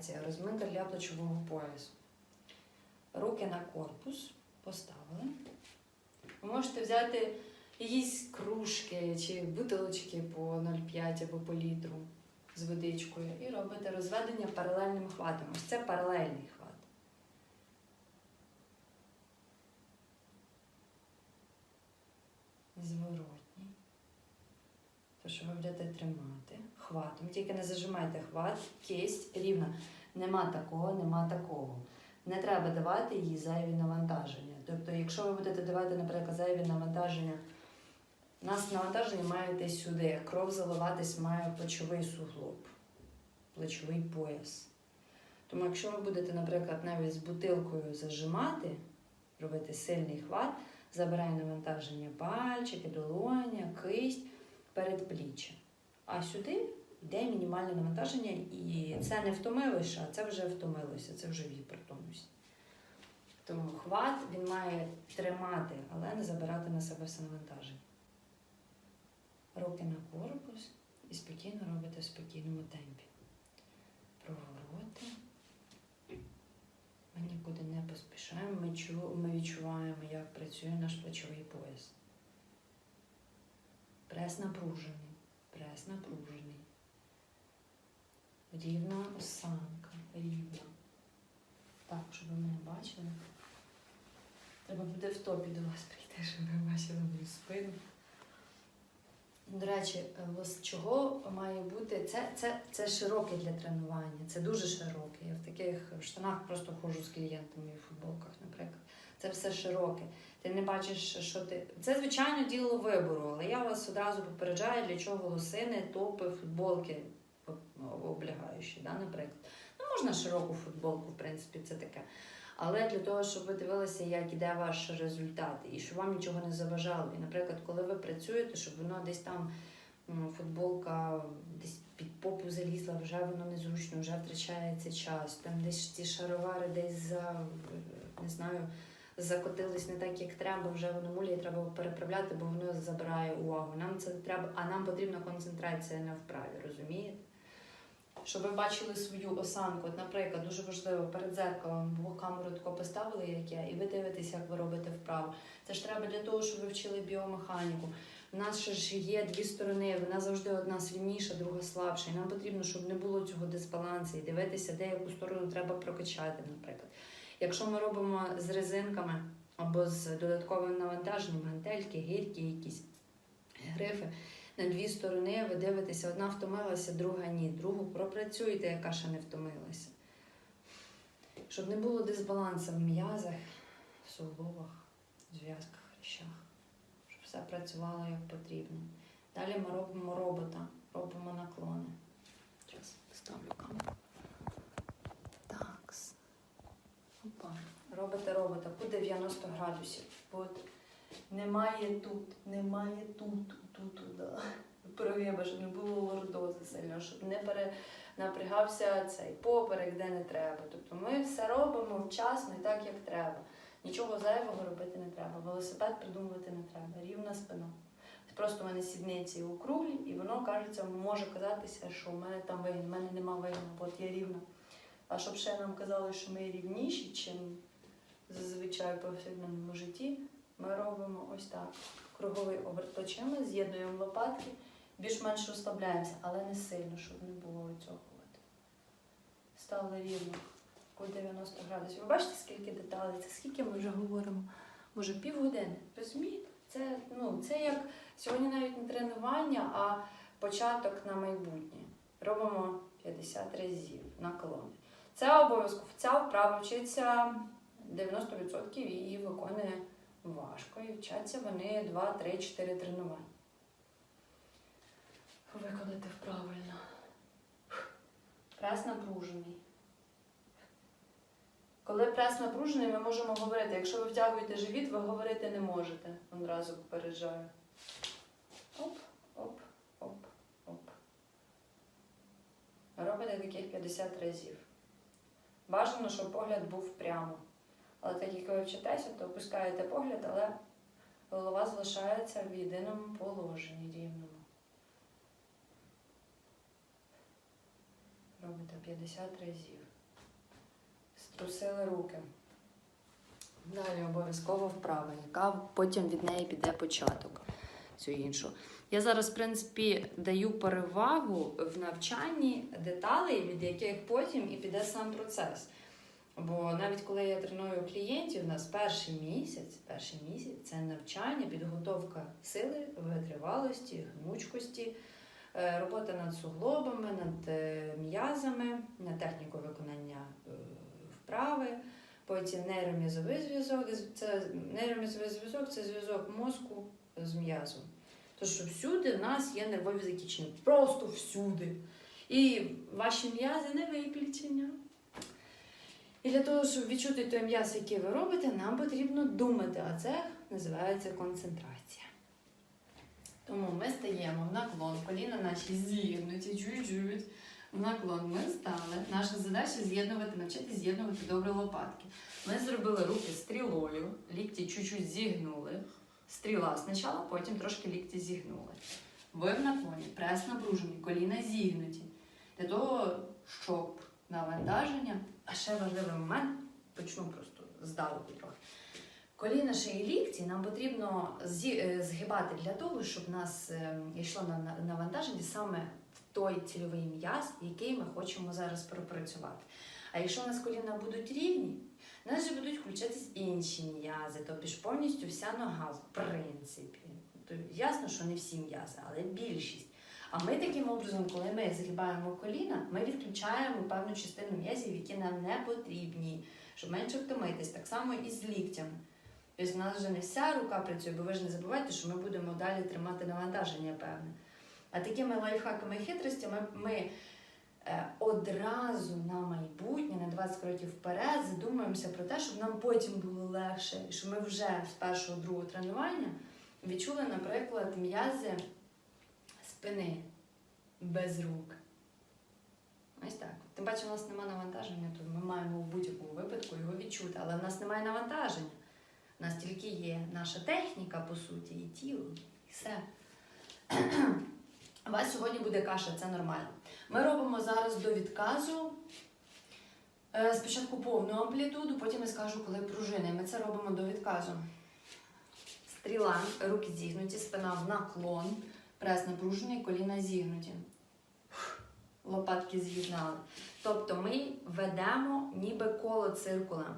флексія, розминка для плечового поясу. Руки на корпус поставили. Ви можете взяти якісь кружки чи бутилочки по 0,5 або по літру з водичкою і робите розведення паралельним хватом. Ось це паралельний хват. Зворотній. То, що ви будете тримати хватом. Тільки не зажимайте хват, кисть рівна. Нема такого, нема такого. Не треба давати їй зайві навантаження. Тобто, якщо ви будете давати, наприклад, зайві навантаження, у нас навантаження має йти сюди, кров заливатись має плечовий суглоб, плечовий пояс. Тому якщо ви будете, наприклад, навіть з бутилкою зажимати, робити сильний хват, забирає навантаження пальчики, долоня, кисть, передпліччя. А сюди йде мінімальне навантаження, і це не втомилося, а це вже втомилося, це вже в гіпертонусі. Тому хват він має тримати, але не забирати на себе все навантаження. Руки на корпус і спокійно робите в спокійному темпі. Провороти. Ми нікуди не поспішаємо, ми, чу, ми відчуваємо, як працює наш плечовий пояс. Прес напружений, прес напружений. Рівна осанка, рівна. Так, щоб ви мене бачили. Треба буде в топі до вас прийти, щоб ви бачили мою спину. До речі, е, чого має бути? Це, це, це широке для тренування, це дуже широке. Я в таких штанах просто ходжу з клієнтами в футболках, наприклад. Це все широке. Ти не бачиш, що ти. Це, звичайно, діло вибору, але я вас одразу попереджаю, для чого лосини, топи, футболки облягаючі, да, наприклад. Ну, можна широку футболку, в принципі, це таке. Але для того, щоб ви дивилися, як іде ваш результат, і щоб вам нічого не заважало. І, наприклад, коли ви працюєте, щоб воно десь там футболка десь під попу залізла, вже воно незручно, вже втрачається час. Там десь ці шаровари десь за не знаю, закотились не так, як треба, вже воно муляє, треба переправляти, бо воно забирає увагу. Нам це треба, а нам потрібна концентрація на вправі, розумієте? Щоб ви бачили свою осанку. От, наприклад, дуже важливо перед зеркалом, бо камеру тако поставили, як я, і ви дивитесь, як ви робите вправу. Це ж треба для того, щоб ви вчили біомеханіку. У нас ще ж є дві сторони, вона завжди одна сильніша, друга слабша. І нам потрібно, щоб не було цього дисбалансу і дивитися, де яку сторону треба прокачати, наприклад. Якщо ми робимо з резинками або з додатковим навантаженням, гантельки, гірки, якісь грифи, на дві сторони ви дивитеся, одна втомилася, друга ні. Другу пропрацюйте, яка ще не втомилася. Щоб не було дисбалансу в м'язах, в суглобах, зв'язках, хрящах. Щоб все працювало як потрібно. Далі ми робимо робота, робимо наклони. Зараз ставлю камеру. Такс. Опа. Робите робота по 90 градусів. От немає тут, немає тут, тут, туди. Прогиба, щоб не було лордози сильно, щоб не перенапрягався цей поперек, де не треба. Тобто ми все робимо вчасно і так, як треба. Нічого зайвого робити не треба. Велосипед придумувати не треба. Рівна спина. Просто в мене сідниці округлі, і воно кажеться, може казатися, що в мене там вигін, в мене нема вигіну, от я рівна. А щоб ще нам казали, що ми рівніші, чим зазвичай в повсякденному житті, ми робимо ось так. Круговий оберт плечима, з'єднуємо лопатки, більш-менш розслабляємося, але не сильно, щоб не було цього. От. Стали рівно по 90 градусів. Ви бачите, скільки деталей? Це скільки ми вже говоримо? Може, півгодини. Розумієте? Це, ну, це як сьогодні навіть не тренування, а початок на майбутнє. Робимо 50 разів наклони. Це обов'язково. Ця вправа вчиться 90% і її виконує важко. І вчаться вони 2, 3, 4 тренування. Виконати правильно. Прес напружений. Коли прес напружений, ми можемо говорити. Якщо ви втягуєте живіт, ви говорити не можете. Одразу попереджаю. Оп, оп, оп, оп. Робите таких 50 разів. Бажано, щоб погляд був прямо. Але так як ви вчитеся, то опускаєте погляд, але голова залишається в єдиному положенні рівному. Робите 50 разів. Струсили руки. Далі обов'язково вправа, яка потім від неї піде початок. Цю іншу. Я зараз, в принципі, даю перевагу в навчанні деталей, від яких потім і піде сам процес. Бо навіть коли я треную клієнтів, у нас перший місяць, перший місяць це навчання, підготовка сили, витривалості, гнучкості, е, робота над суглобами, над е, м'язами, над технікою виконання е, вправи. Потім нейромізовий зв'язок. Це нейромізовий зв'язок це зв'язок мозку з м'язом. Тож всюди в нас є нервові закінчення. Просто всюди. І ваші м'язи не виключення. Для того, щоб відчути той м'яз, який ви робите, нам потрібно думати, а це називається концентрація. Тому ми стаємо в наклон, коліна наші зігнуті, чуть-чуть. В наклон ми стали. Наша задача з'єднувати, навчити з'єднувати добре лопатки. Ми зробили руки стрілою, лікті чуть-чуть зігнули. Стріла спочатку, потім трошки лікті зігнули. Ви в наклоні, прес напружений, коліна зігнуті. Для того, щоб навантаження, а ще важливий момент, почну просто здалеку трохи. Коліна і лікті нам потрібно е, згибати для того, щоб в нас е, йшло на- на навантаження саме в той цільовий м'яз, який ми хочемо зараз пропрацювати. А якщо у нас коліна будуть рівні, у нас же будуть включатись інші м'язи, тобто ж повністю вся нога, в принципі. То ясно, що не всі м'язи, але більшість. А ми таким образом, коли ми згибаємо коліна, ми відключаємо певну частину м'язів, які нам не потрібні, щоб менше втомитись. Так само і з ліктями. Тобто в нас вже не вся рука працює, бо ви ж не забувайте, що ми будемо далі тримати навантаження певне. А такими лайфхаками і хитростями ми е, одразу на майбутнє, на 20 кроків вперед, задумуємося про те, щоб нам потім було легше, і щоб ми вже з першого другого тренування відчули, наприклад, м'язи спини без рук. Ось так. Тим паче, у нас немає навантаження, то ми маємо в будь-якому випадку його відчути, але в нас немає навантаження. У нас тільки є наша техніка, по суті, і тіло, і все. У вас сьогодні буде каша, це нормально. Ми робимо зараз до відказу. е, Спочатку повну амплітуду, потім я скажу, коли пружини. Ми це робимо до відказу. Стріла, руки зігнуті, спина в наклон, прес напружений, коліна зігнуті. Лопатки з'єднали. Тобто ми ведемо ніби коло циркулем.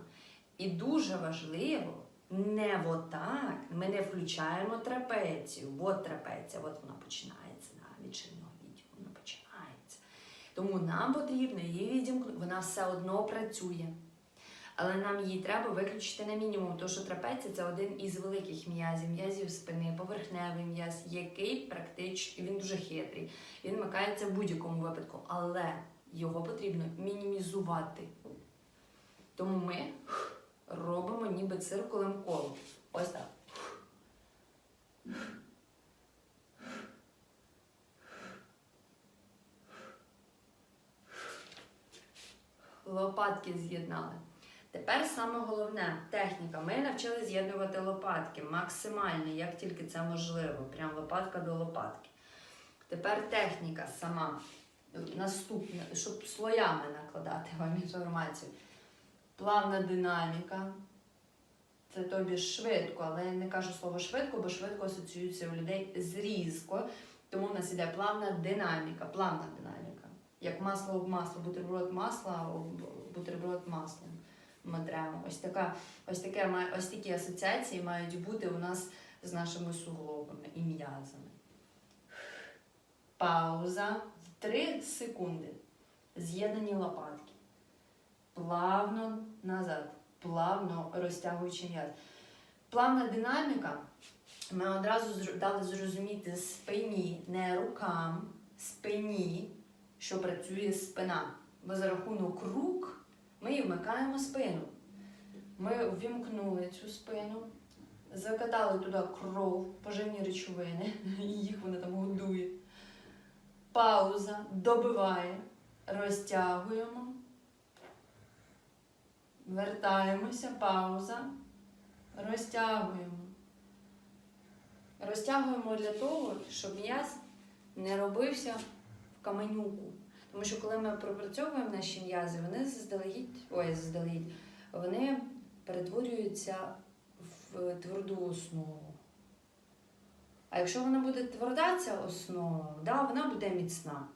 І дуже важливо, не отак, ми не включаємо трапецію. От трапеція, от вона починається да, від відділу, вона починається. Тому нам потрібно її відімкнути, вона все одно працює. Але нам її треба виключити на мінімум, тому що трапеція це один із великих м'язів, м'язів спини, поверхневий м'яз, який практично він дуже хитрий. Він вмикається в будь-якому випадку, але його потрібно мінімізувати. Тому ми робимо ніби циркулем коло. Ось так. Лопатки з'єднали. Тепер саме головне техніка. Ми навчили з'єднувати лопатки максимально, як тільки це можливо. Прям лопатка до лопатки. Тепер техніка сама. Наступна, щоб слоями накладати вам інформацію. Плавна динаміка. Це тобі швидко, але я не кажу слово швидко, бо швидко асоціюється у людей з різко. Тому в нас іде плавна динаміка, плавна динаміка. Як масло об масло, бутерброд масла, бутерброд маслом. Ми. Ось така, ось таке ось такі асоціації мають бути у нас з нашими суглобами і м'язами. Пауза. Три секунди. З'єднані лопатки. Плавно назад. Плавно розтягуючи м'яз. Плавна динаміка. Ми одразу дали зрозуміти спині, не рукам, спині, що працює спина. Бо за рахунок рук ми і вмикаємо спину. Ми ввімкнули цю спину, закатали туди кров, поживні речовини, їх вона там годує. Пауза, добиває, розтягуємо. Вертаємося, пауза, розтягуємо. Розтягуємо для того, щоб м'яз не робився в каменюку. Тому що коли ми пропрацьовуємо наші м'язи, вони заздалегідь, ой, заздалегідь, вони перетворюються в тверду основу. А якщо вона буде тверда, ця основа, да, вона буде міцна.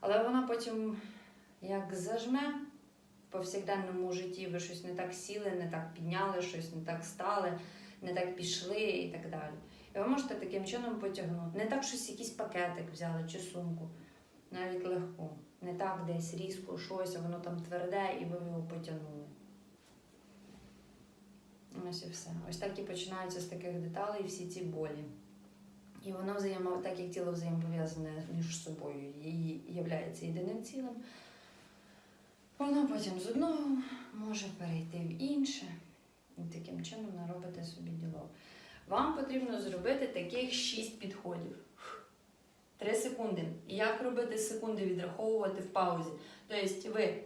Але вона потім як зажме в повсякденному житті, ви щось не так сіли, не так підняли, щось не так стали, не так пішли і так далі. І ви можете таким чином потягнути. Не так щось якийсь пакетик взяли чи сумку, навіть легко. Не так десь різко щось, а воно там тверде, і ви його потягнули. Ось і все. Ось так і починаються з таких деталей всі ці болі. І воно взаємо, так як тіло взаємопов'язане між собою і являється єдиним цілим, воно потім з одного може перейти в інше. І таким чином наробите собі діло. Вам потрібно зробити таких 6 підходів. 3 секунди. І як робити секунди відраховувати в паузі? Тобто ви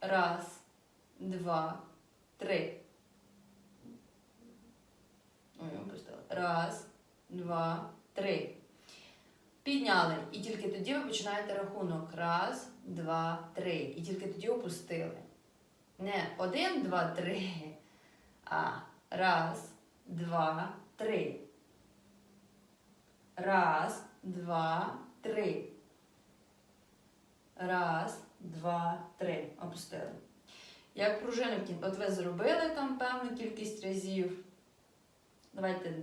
раз, два, три. Ой. Раз, два, три. Підняли. І тільки тоді ви починаєте рахунок. Раз, два, три. І тільки тоді опустили. Не один, два, три, а раз, два, три. Раз, два, три. Раз, два, три. Опустили. Як пружини в кін- От ви зробили там певну кількість разів. Давайте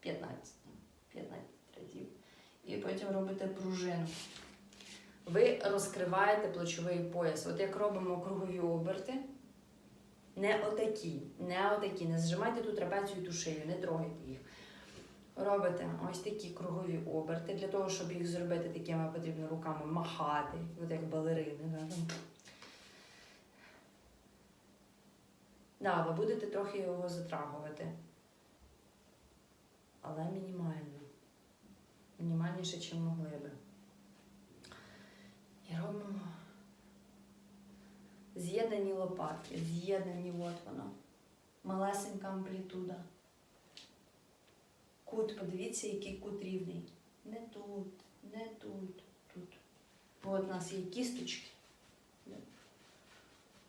15. 15 разів. І потім робите пружину. Ви розкриваєте плечовий пояс. От як робимо кругові оберти. Не отакі, не отакі. Не зжимайте ту трапецію, ту шию, не трогайте їх. Робите ось такі кругові оберти. Для того, щоб їх зробити такими, потрібно руками махати, от як балерини. да. Ви будете трохи його затрагувати. Але мінімально. Мінімальніше, ніж могли би. І робимо з'єднані лопатки, з'єднані, от воно. Малесенька амплітуда. Кут, подивіться, який кут рівний. Не тут, не тут, тут. От у нас є кісточки.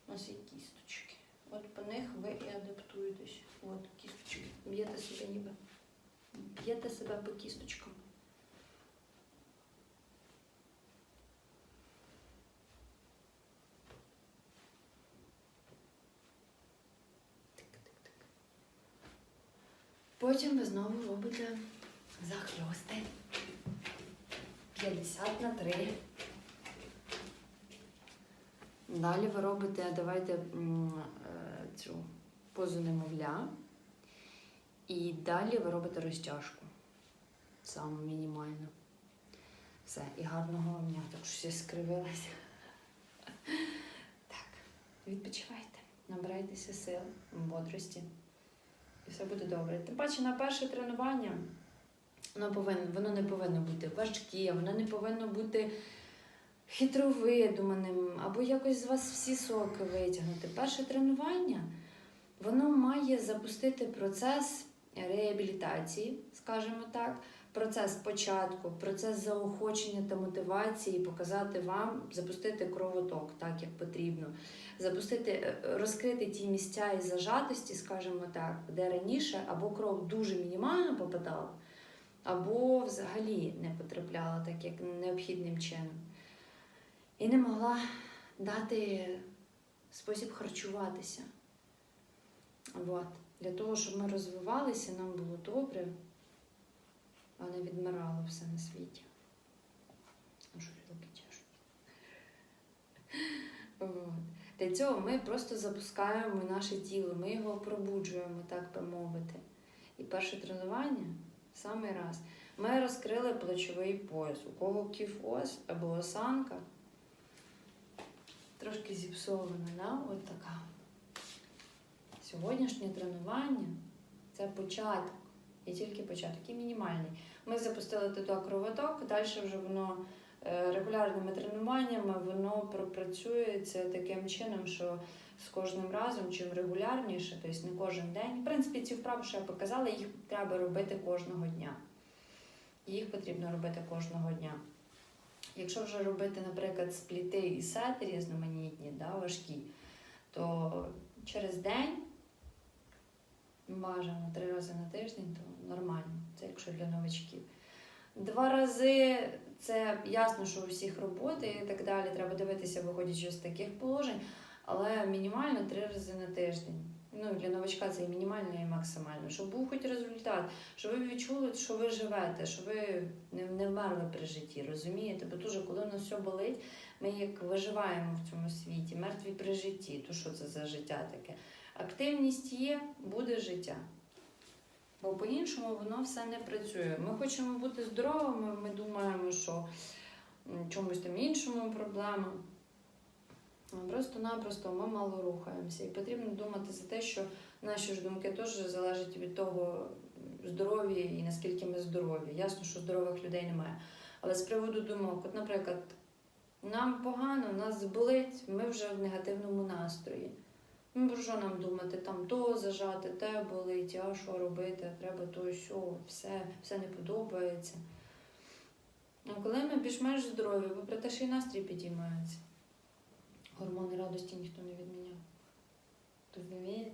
У нас є кісточки. От по них ви і адаптуєтесь. От кісточки. Б'єте себе ніби. Б'єте себе по кісточкам. Потім ви знову робите захльости. 50 на 3. Далі ви робите, давайте е, цю позу немовля. І далі ви робите розтяжку. Саме мінімально. Все, і гарного вам дня. Так що я скривилася. Так, відпочивайте, набирайтеся сил, бодрості. І все буде добре. Тим паче на перше тренування воно, повинно, воно не повинно бути важке, воно не повинно бути хитровидуманим, або якось з вас всі соки витягнути. Перше тренування воно має запустити процес реабілітації, скажімо так, процес початку, процес заохочення та мотивації, показати вам, запустити кровоток так, як потрібно, запустити, е, розкрити ті місця і зажатості, скажімо так, де раніше або кров дуже мінімально попадала, або взагалі не потрапляла так, як необхідним чином. І не могла дати спосіб харчуватися. От. Для того, щоб ми розвивалися, нам було добре, а не відмирало все на світі. Що руки чешуть. Для цього ми просто запускаємо наше тіло, ми його пробуджуємо, так би мовити. І перше тренування в самий раз. Ми розкрили плечовий пояс. У кого кіфоз або осанка, трошки зіпсована, да? от така. Сьогоднішнє тренування це початок. І тільки початок, і мінімальний. Ми запустили туди кровоток, далі вже воно е, регулярними тренуваннями воно пропрацюється таким чином, що з кожним разом, чим регулярніше, тобто не кожен день. В принципі, ці вправи, що я показала, їх треба робити кожного дня. Їх потрібно робити кожного дня. Якщо вже робити, наприклад, спліти і сети різноманітні, да, важкі, то через день бажано три рази на тиждень, то нормально. Це якщо для новачків. Два рази це ясно, що у всіх роботи і так далі. Треба дивитися, виходячи з таких положень, але мінімально три рази на тиждень. Ну, для новачка це і мінімально, і максимально. Щоб був хоч результат, щоб ви відчули, що ви живете, що ви не, не вмерли при житті, розумієте? Бо дуже, коли нас все болить, ми як виживаємо в цьому світі, мертві при житті. То що це за життя таке? Активність є, буде життя. Бо по-іншому воно все не працює. Ми хочемо бути здоровими, ми думаємо, що чомусь там іншому проблема. Просто-напросто ми мало рухаємося. І потрібно думати за те, що наші ж думки теж залежать від того здоров'я і наскільки ми здорові. Ясно, що здорових людей немає. Але з приводу думок, от, наприклад, нам погано, нас болить, ми вже в негативному настрої. Ну, про що нам думати? Там то зажати, те болить, а що робити, треба то сьо, все, все не подобається. А коли ми більш-менш здорові, попри те, що і настрій підіймається. Гормони радості ніхто не відміняв. Розумієте?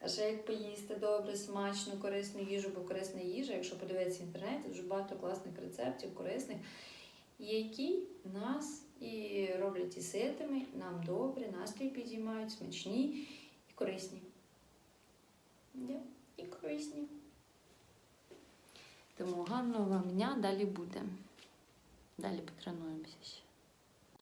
А ще як поїсти добре, смачно, корисну їжу, бо корисна їжа, якщо подивитися в інтернеті, дуже багато класних рецептів, корисних, які нас і роблять і ситими, нам добре, настрій підіймають, смачні корисні. Yeah. і корисні. Тому гарного вам дня, далі буде. Далі потренуємося ще.